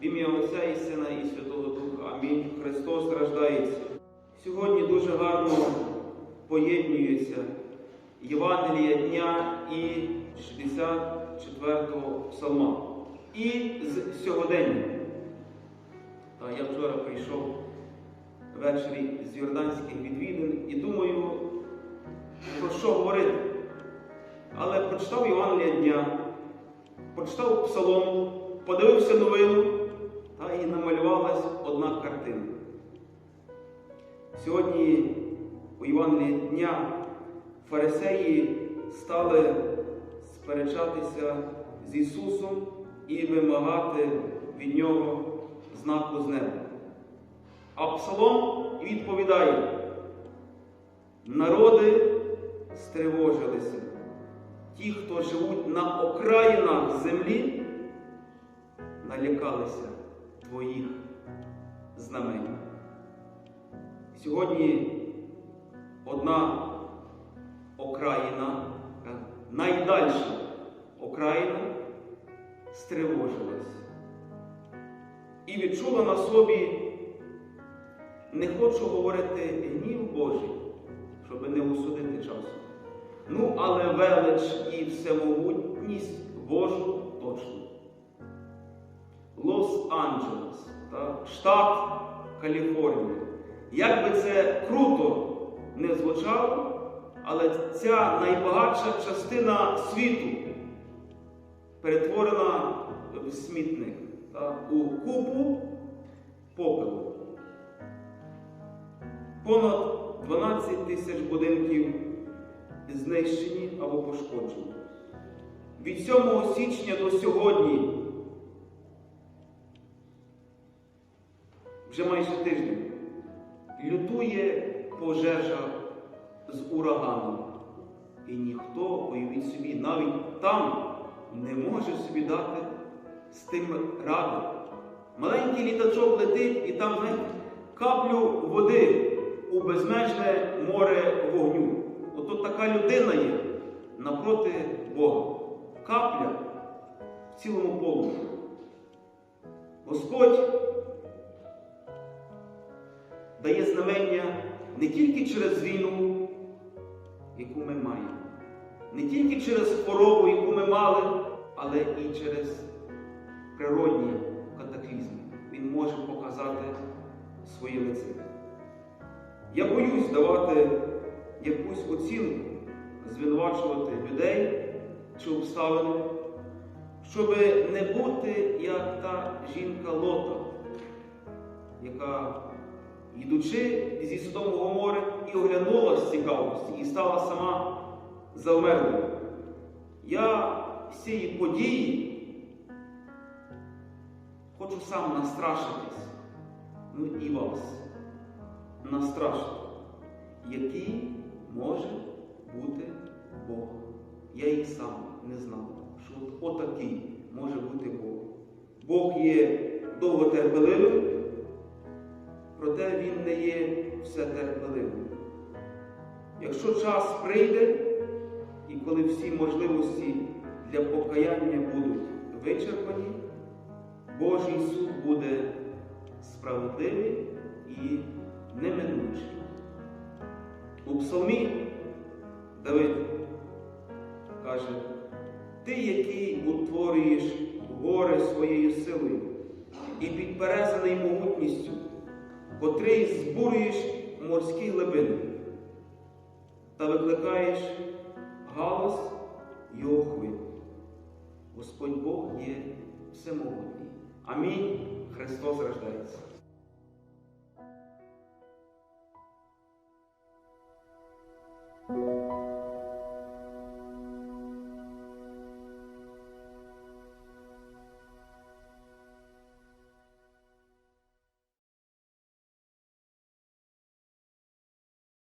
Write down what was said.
В ім'я Отця і Сина і Святого Духа. Амінь. Христос рождається. Сьогодні дуже гарно поєднуються Євангелія дня і 64-го псалма. І з сьогодення. Я вчора прийшов ввечері з Йорданських відвідин і думаю, про що говорити. Але прочитав Євангелія дня, прочитав псалом, подивився новину, і намалювалась одна картина. Сьогодні у Євангелії дня фарисеї стали сперечатися з Ісусом і вимагати від Нього знаку з неба. А Псалом відповідає, народи стривожилися. Ті, хто живуть на окраїнах землі, налякалися твоїх знамень. Сьогодні одна окраїна, найдальша окраїна стривожилась і відчула на собі, не хочу говорити гнів Божий, щоб не усудити часу. Ну, але велич і всемогутність Лос-Анджелес, штат Каліфорнія. Як би це круто не звучало, але ця найбагатша частина світу перетворена в смітник та, у купу попелу. Понад 12 тисяч будинків знищені або пошкоджені. Від 7 січня до сьогодні, вже майже тиждень, лютує пожежа з ураганом. І ніхто, уявіть собі, навіть там не може собі дати з тим ради. Маленький літачок летить і там, знаєте, каплю води у безмежне море вогню. Ото така людина є напроти Бога. Капля в цілому полум'ї. Господь дає знамення не тільки через війну, яку ми маємо, не тільки через хворобу, яку ми мали, але і через природні катаклізми. Він може показати своє лице. Я боюсь давати якусь оцінку, звинувачувати людей чи обставини, щоб не бути як та жінка Лота, яка, йдучи зі Содомого моря, і оглянула з цікавості, і стала сама завмерлою. Я з цієї події хочу сам настрашитись, ну і вас настрашити який може бути Бог. Я і сам не знав, що от отакий може бути Бог. Бог є довготерпеливим, проте Він не є все всетерпеливим. Якщо час прийде, і коли всі можливості для покаяння будуть вичерпані, Божий суд буде справедливий і неминучий. У псалмі Давид каже, ти, який утворюєш гори своєю силою і підперезаний могутністю, котрий збурюєш морські глибини та викликаєш галас його хвиль. Господь Бог є всемогутній. Амінь. Христос рождається.